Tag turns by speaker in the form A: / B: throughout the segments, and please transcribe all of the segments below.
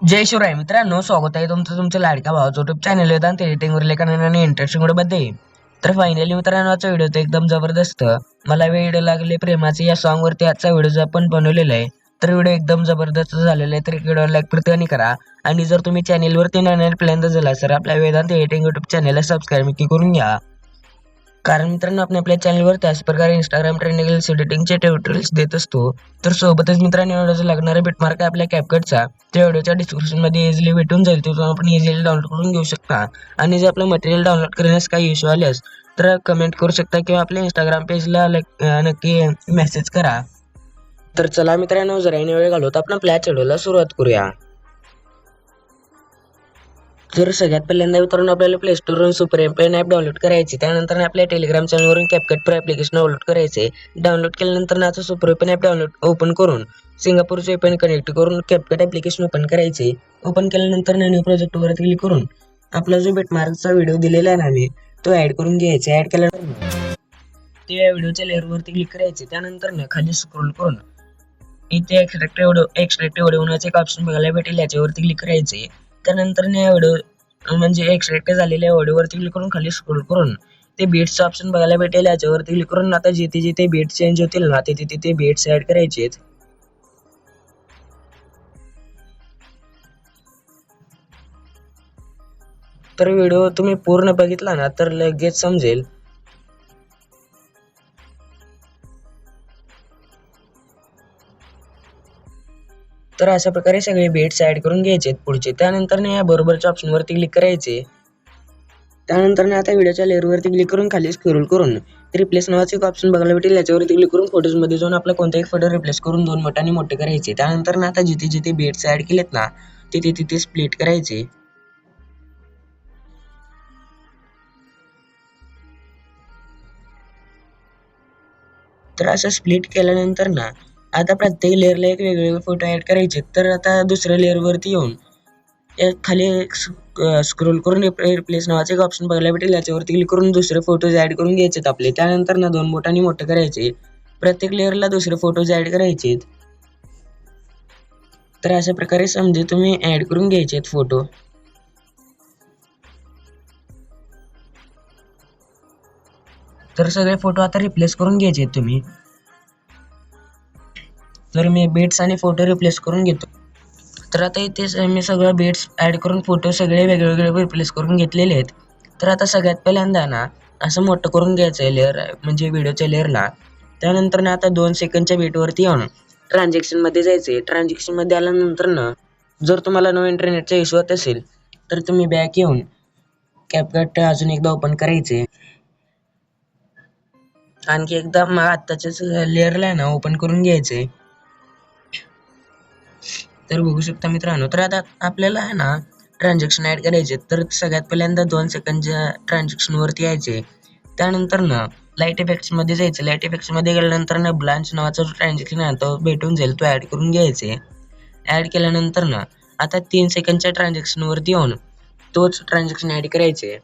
A: जय शिवराय मित्रांनो स्वागत आहे तुमचं तुमच्या लाडका भावाचं युट्यूब चॅनल आणि एडिटिंग वर आणि इंटरेस्टिंगमध्ये. तर फायनली मित्रांनो आजचा व्हिडिओ तर एकदम जबरदस्त. मला वेळ लागले प्रेमाचे या सॉंगवरती आजचा व्हिडिओ आपण बनवलेला आहे तर व्हिडिओ एकदम जबरदस्त झालेला आहे. तर व्हिडिओ लाईक प्रत्येकाने करा. आणि जर तुम्ही चॅनलवरती नवीन प्लॅन झाला तर आपल्या वेदांत एडिटिंग युट्यूब चॅनलला सबस्क्राईब नक्की करून घ्या. कारण मित्रांनो आपण आपल्या चॅनलवर त्याच प्रकारे इंस्टाग्राम ट्रेंडिंग एडिटिंगचे ट्युटोरियल्स देत असतो. तर सोबतच मित्रांनो व्हिडिओचा लागणारा बिटमार्क आहे आपल्या कॅपकटचा त्या व्हिडिओच्या डिस्क्रिप्शनमध्ये इझिली भेटून जाईल. तिथून आपण इझिली डाउनलोड करून घेऊ शकता. आणि जर आपलं मटेरियल डाउनलोड करण्यास काही इश्यू आल्यास तर कमेंट करू शकता किंवा आपल्या इंस्टाग्राम पेजला नक्की मेसेज करा. तर चला मित्रांनो जरा वेळ घालवत. आपण आपल्या व्हिडिओला सुरुवात करूया. तर सगळ्यात पहिल्यांदा मित्रांनो आपल्याला प्ले स्टोरवरून सुपर एम ॲप डाउनलोड करायची त्यानंतर आपल्या टेलिग्राम चॅनलवरून कॅपकट प्रो ॲप्लिकेशन डाउनलोड करायचे डाउनलोड केल्यानंतर आता super VPN app download open करून सिंगापूरचे एपन कनेक्ट करून कॅपकट ॲप्लिकेशन ओपन करायचे ओपन केल्यानंतर न्यू प्रोजेक्टवर क्लिक करून आपला जो बेटमार्कचा व्हिडिओ दिलेला आहे ना मी तो ॲड करून घ्यायचा ॲड केल्यानंतर ते या व्हिडिओच्या लेअरवरती क्लिक करायचे त्यानंतर ना खाली स्क्रोल करून इथे एक्स्ट्रॅक्ट व्हिडिओ एक्स्ट्रॅक्ट व्हिडिओ होण्याचे एक ऑप्शन बघायला भेटेल याच्यावरती क्लिक करायचे त्यानंतर या व्हिडिओ म्हणजे एक्स्ट्रॅक्ट झालेल्या व्हिडिओवरती क्लिक करून खाली स्क्रोल करून ते बीट्सचं ऑप्शन बघायला भेटेल. याच्यावरती क्लिक करून आता जिथे जिथे बीट चेंज होतील ना तिथे तिथे बीट्स ऍड करायचे तर व्हिडिओ तुम्ही पूर्ण बघितला ना तर लगेच समजेल. तर अशा प्रकारे सगळे बेट्स ऍड करून घ्यायचे पुढचे. त्यानंतर या बरोबरच्या ऑप्शनवरती क्लिक करायचे. त्यानंतर आता व्हिडिओच्या लेअरवरती क्लिक करून खाली स्क्रोल करून रिप्लेस नावाचे एक ऑप्शन बघायला भेटेल. याच्यावरती क्लिक करून फोटोजमध्ये जाऊन आपला कोणताही फोटो रिप्लेस करून दोन मोठ्याने मोठे करायचे. त्यानंतर ना आता जिथे जिथे बेट्स ऍड केलेत ना तिथे तिथे स्प्लिट करायचे. तर असं स्प्लिट केल्यानंतर ना आता प्रत्येक लेअरला एक वेगवेगळे फोटो ॲड करायचे तर आता दुसऱ्या लेअरवरती येऊन खाली स्क्रोल करून रिप्लेस नावाचे एक ऑप्शन बघायला भेटेल. याच्यावरती क्लिक करून दुसरे फोटोज ॲड करून घ्यायचेत आपले. त्यानंतर ना दोन बोटांनी मोठं करायचे प्रत्येक लेअरला दुसरे फोटोज ॲड करायचे तर अशा प्रकारे समजे तुम्ही ॲड करून घ्यायचे फोटो तर सगळे फोटो आता रिप्लेस करून घ्यायचे तुम्ही. तर मी बेट्स आणि फोटो रिप्लेस करून घेतो तर आता इथे मी सगळं बेट्स ॲड करून फोटो सगळे वेगवेगळे रिप्लेस करून घेतलेले आहेत. तर आता सगळ्यात पहिल्यांदा ना असं मोठं करून घ्यायचं आहे लेअर म्हणजे व्हिडिओच्या लेअरला त्यानंतर ना आता दोन सेकंडच्या बेटवरती येऊन ट्रान्झॅक्शनमध्ये आहे ट्रान्झॅक्शनमध्ये आल्यानंतर ना जर तुम्हाला नो इंटरनेटचा इश्यू होत असेल तर तुम्ही बॅक येऊन कॅपकट अजून एकदा ओपन करायचे. आणखी एकदा मग आत्ताच्याच लेअरला आहे ना ओपन करून घ्यायचे. तर बघू शकता मित्रांनो. तर आता आपल्याला आहे ना ट्रान्झॅक्शन ॲड करायचे तर सगळ्यात पहिल्यांदा दोन सेकंडच्या ट्रान्झॅक्शनवरती यायचे त्यानंतर ना लाइट इफेक्ट्समध्ये जायचं. लाइट इफेक्ट्समध्ये गेल्यानंतर ना ब्लांच नावाचा जो ट्रान्झॅक्शन आहे तो भेटून जाईल. तो ॲड करून घ्यायचे. ॲड केल्यानंतर ना आता तीन सेकंडच्या ट्रान्झॅक्शनवरती येऊन तोच ट्रान्झॅक्शन ॲड करायचे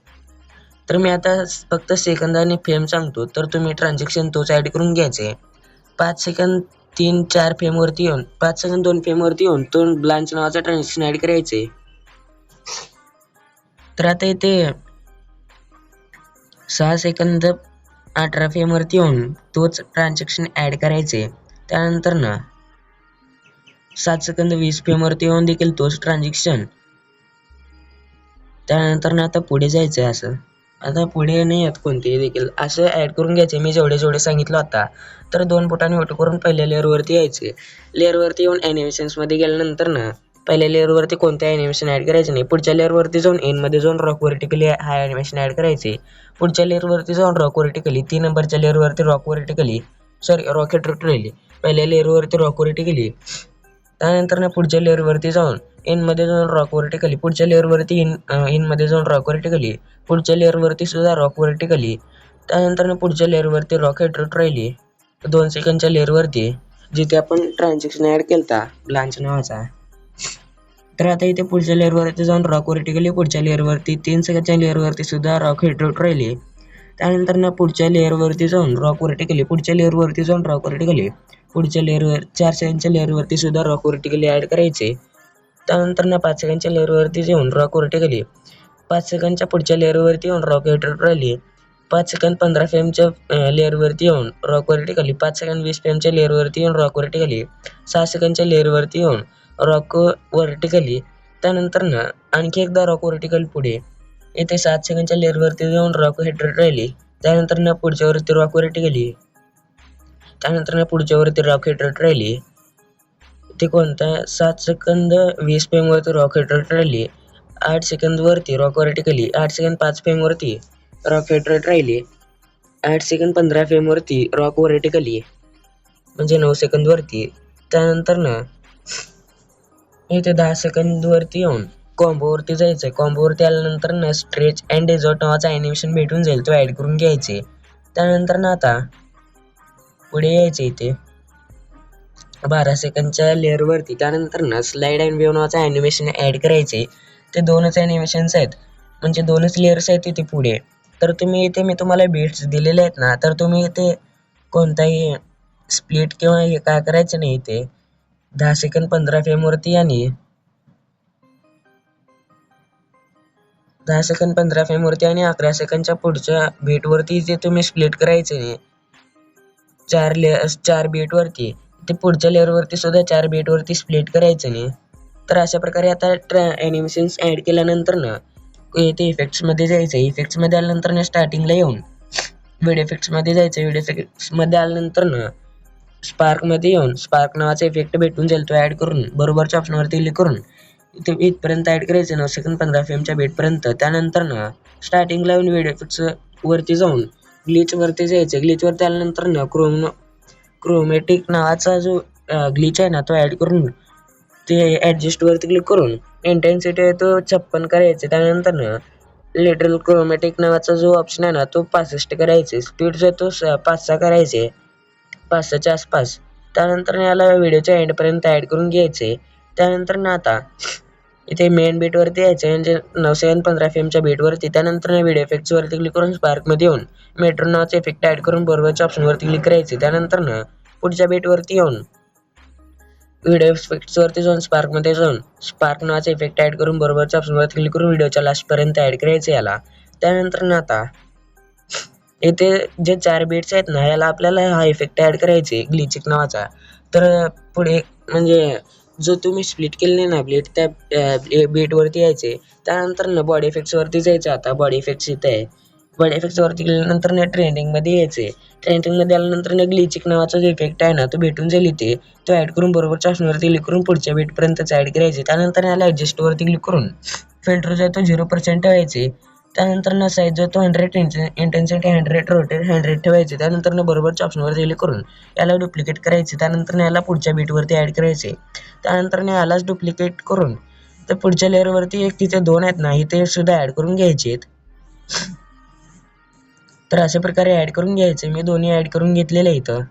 A: तर मी आता फक्त सेकंद आणि फेम सांगतो. तर तुम्ही ट्रान्झॅक्शन तोच ॲड करून घ्यायचे पाच सेकंद तीन चार फेमवरती येऊन पाच सेकंद दोन फेमवरती येऊन तो ब्लांच नावाचा ट्रान्झॅक्शन ॲड करायचे तर आता इथे सहा सेकंद अठरा फेमवरती येऊन तोच ट्रान्झॅक्शन ॲड करायचे त्यानंतर ना सात सेकंद वीस फेमवरती येऊन देखील तोच ट्रान्झॅक्शन त्यानंतर ना आता पुढे जायचं आहे असं. आता पुढे नाही आहेत कोणतेही देखील. असं ॲड करून घ्यायचे. मी जेवढे जेवढे सांगितलं होता तर दोन बोटाने ओटो करून पहिल्या लेअरवरती यायचे. लेअरवरती येऊन ॲनिमेशन्समध्ये गेल्यानंतर ना पहिल्या लेअरवरती कोणत्या ॲनिमेशन ॲड करायचे नाही. पुढच्या लेअरवरती जाऊन एनमध्ये जाऊन रॉक वर्टिकली हा ॲनिमेशन ॲड करायचे. पुढच्या लेअरवरती जाऊन रॉक वर्टिकली तीन नंबरच्या लेअरवरती रॉक वर्टिकली सॉरी रॉकेट राहिली. पहिल्या लेअरवरती रॉक वर्टिकली त्यानंतर ना पुढच्या लेअरवरती जाऊन इनमध्ये जाऊन रॉक वर्टिकली पुढच्या लेअरवरती इन इनमध्ये जाऊन रॉक वर्टिकली पुढच्या लेअरवरती सुद्धा रॉक वर्टिकली त्यानंतर पुढच्या लेअरवरती रॉक हेट्रोट राहिली. दोन सेकंडच्या लेअरवरती जिथे आपण ट्रान्झॅक्शन ॲड केलता ब्लांच नावाचा. तर आता इथे पुढच्या लेअरवरती जाऊन रॉक वर्टिकली पुढच्या लेअरवरती तीन सेकंडच्या लेअरवरती सुद्धा रॉक हेट्रोट राहिली. त्यानंतर ना पुढच्या लेअरवरती जाऊन रॉक वर्टिकली पुढच्या लेअरवरती जाऊन रॉक वर्टिकली पुढच्या लेअरवर चार सेकंडच्या लेअरवरती सुद्धा रॉक वर्टिकली ॲड करायचे. त्यानंतर ना पाच सेकंडच्या लेअरवरती येऊन रॉक गेली पाच सेकंडच्या पुढच्या लेअरवरती येऊन रॉक राहिली पाच सेकंद पंधरा फ्रेमच्या लेअरवरती येऊन रॉक व्हर्टिकली पाच सेकंद वीस फ्रेमच्या लेअरवरती येऊन रॉक व्हर्टिकली सहा सेकंडच्या लेअरवरती येऊन रॉक व्हर्टिकली त्यानंतर ना आणखी एकदा रॉक व्हर्टिकल पुढे येथे सात सेकंडच्या लेअरवरती येऊन रॉक हेड्रेट राहिली त्यानंतर ना पुढच्यावरती रॉक व्हर्टिकली त्यानंतर ना पुढच्यावरती रॉक हेड्रेट राहिली कोणता? सात सेकंद वीस फेमवरती रॉक राहिली. आठ सेकंदवरती रॉक वर्टिकली आठ सेकंद पाच फेमवरती रॉक हेड्रेट राहिली. आठ सेकंद पंधरा फेमवरती रॉक वर्टिकली म्हणजे नऊ सेकंदवरती त्यानंतर ना इथे दहा सेकंदवरती येऊन कॉम्बोवरती जायचं कॉम्बोवरती आल्यानंतर ना स्ट्रेच अँड डेझर्ट नावाचा ॲनिमेशन भेटून जाईल. तो ॲड करून घ्यायचे त्यानंतर ना आता पुढे यायचे इथे. बारा सेकंदच्या लेअरवरती त्यानंतर ना स्लाईड अँड वेव नावाचं ॲनिमेशन ॲड करायचे ते दोनच ॲनिमेशन्स आहेत. म्हणजे दोनच लेअर्स आहेत इथे पुढे. तर तुम्ही इथे मी तुम्हाला बीट्स दिलेले आहेत ना तर तुम्ही इथे कोणताही स्प्लिट किंवा हे काय करायचं नाही इथे. दहा सेकंद पंधरा फ्रेमवरती आणि दहा सेकंद पंधरा फ्रेमवरती आणि अकरा सेकंदच्या पुढच्या बीटवरती जे तुम्ही स्प्लिट करायचे नाही चार ले चार बीटवरती ते पुढच्या लेअरवरती सुद्धा चार बीटवरती स्प्लिट करायचं नाही तर अशा प्रकारे आता ट्रॅ ॲनिमेशन्स ॲड केल्यानंतर ना ते इफेक्ट्समध्ये जायचं इफेक्ट्समध्ये आल्यानंतर ना स्टार्टिंगला येऊन व्हिडिओ इफेक्ट्समध्ये जायचं व्हिडिओ इफेक्ट्समध्ये आल्यानंतर ना स्पार्कमध्ये येऊन स्पार्क नावाचा इफेक्ट भेटून जाईल तो ॲड करून बरोबरच्या ऑप्शनवरती क्लिक करून इथे इथपर्यंत ॲड करायचं नऊ सेकंद पंधरा फ्रेमच्या बेटपर्यंत त्यानंतर ना स्टार्टिंगला येऊन व्हिडिओ इफेक्ट्सवरती जाऊन ग्लिचवरती जायचं ग्लिचवरती आल्यानंतर ना क्रोम क्रोमॅटिक नावाचा जो ग्लिच आहे ना तो ॲड करून ते ॲडजस्टवरती क्लिक करून इंटेन्सिटी आहे तो छप्पन करायचे. त्यानंतर लिटरल क्रोमॅटिक नावाचा जो ऑप्शन आहे ना तो पासष्ट करायचे. स्पीड जो तो स पाच सहा करायचे. पाच सहाच्या आसपास. त्यानंतर याला व्हिडिओच्या एंडपर्यंत ॲड करून घ्यायचे. त्यानंतर ना आता इथे मेन बीटवरती यायचं म्हणजे नऊ सेकंद पंधरा एमच्या बीटवरती त्यानंतर व्हिडिओ इफेक्ट्सवरती क्लिक करून स्पार्कमध्ये येऊन मेट्रो नावाचा इफेक्ट ॲड करून बरोबरच्या ऑप्शनवरती क्लिक करायचे त्यानंतरनं पुढच्या बीटवरती येऊन व्हिडिओ इफेक्ट्सवरती जाऊन स्पार्कमध्ये जाऊन स्पार्क नावाचा इफेक्ट ॲड करून बरोबरच्या ऑप्शनवरती क्लिक करून व्हिडिओच्या लास्टपर्यंत ॲड करायचे याला. त्यानंतर आता इथे जे चार बीट्स आहेत ना याला आपल्याला हा इफेक्ट ॲड करायचे ग्लिचिक नावाचा. तर पुढे म्हणजे जो तुम्ही स्प्लिट केलेले ना ब्लेड त्या बीटवरती यायचे. त्यानंतर ना बॉडी इफेक्ट्सवरती जायचं. आता बॉडी इफेक्ट्स इथे आहे. बॉडी इफेक्ट्सवरती गेल्यानंतर ना ट्रेंडिंगमध्ये यायचे. ट्रेंडिंगमध्ये आल्यानंतर ना ग्लिचिक नावाचा जो इफेक्ट आहे ना तो भेटून जाईल इथे. तो ॲड करून बरोबर ऑप्शनवरती क्लिक करून पुढच्या बीटपर्यंतच ॲड करायचे. त्यानंतर याला ॲडजस्टवरती क्लिक करून फिल्टर जो आहे तो झिरो पर्सेंट ठेवायचे त्यानंतर नसायचं साईज जो तो hundred intensity hundred rotate hundred ठेवायचे त्यानंतर ना बरोबरच्या ऑप्शनवरती करून. याला डुप्लिकेट करायचे त्यानंतर याला पुढच्या बीटवरती ॲड करायचे. त्यानंतर यालाच डुप्लिकेट करून तर पुढच्या लेअरवरती एक तिथे दोन आहेत ना इथे सुद्धा ॲड करून घ्यायचे आहेत. तर अशा प्रकारे ॲड करून घ्यायचे मी दोन्ही ॲड करून घेतलेले इथं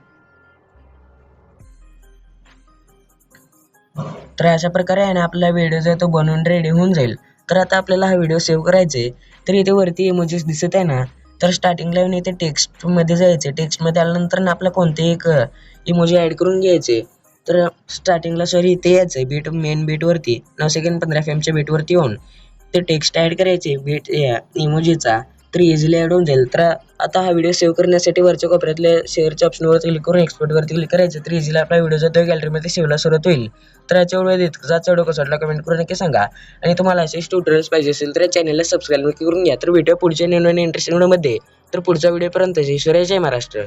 A: तर अशा प्रकारे आहे ना आपला व्हिडिओ जो आहे तो बनवून रेडी होऊन जाईल. तर आता आपल्याला हा व्हिडिओ सेव्ह करायचा आहे तर इथे वरती इमोजीस दिसत आहे ना तर स्टार्टिंगला येऊन इथे टेक्स्टमध्ये जायचे टेक्स्टमध्ये आल्यानंतर ना आपला कोणते एक इमोजी ॲड करून घ्यायचे तर स्टार्टिंगला सॉरी इथे यायचं आहे बीट मेन बीटवरती नऊ सेकंड पंधरा फेमच्या बीटवरती येऊन ते टेक्स्ट ॲड करायचे बीट इमोजीचा तर इझिली ॲड होऊन जाईल. तर आता हा व्हिडिओ सेव्ह करण्यासाठी वरच्या कोपऱ्यातल्या शेअरच्या ऑप्शनवर क्लिक करून एक्सपोर्टवरती क्लिक करायचं. तर इझिली आपला व्हिडिओ जो तो गॅलरीमध्ये सेव्हला सुरुवात होईल. तर याच्या वेळेत जाचा व्हिडिओ कसा वाटला कमेंट करून नक्की सांगा. आणि तुम्हाला असे ट्युटोरियल्स पाहिजे असेल तर या चॅनलला सबस्क्राईब नक्की करून घ्या. तर व्हिडिओ पुढच्या नवीन इंटरेस्टिंग व्हिडिओमध्ये तर पुढच्या व्हिडिओपर्यंत जय शिवराय जय महाराष्ट्र.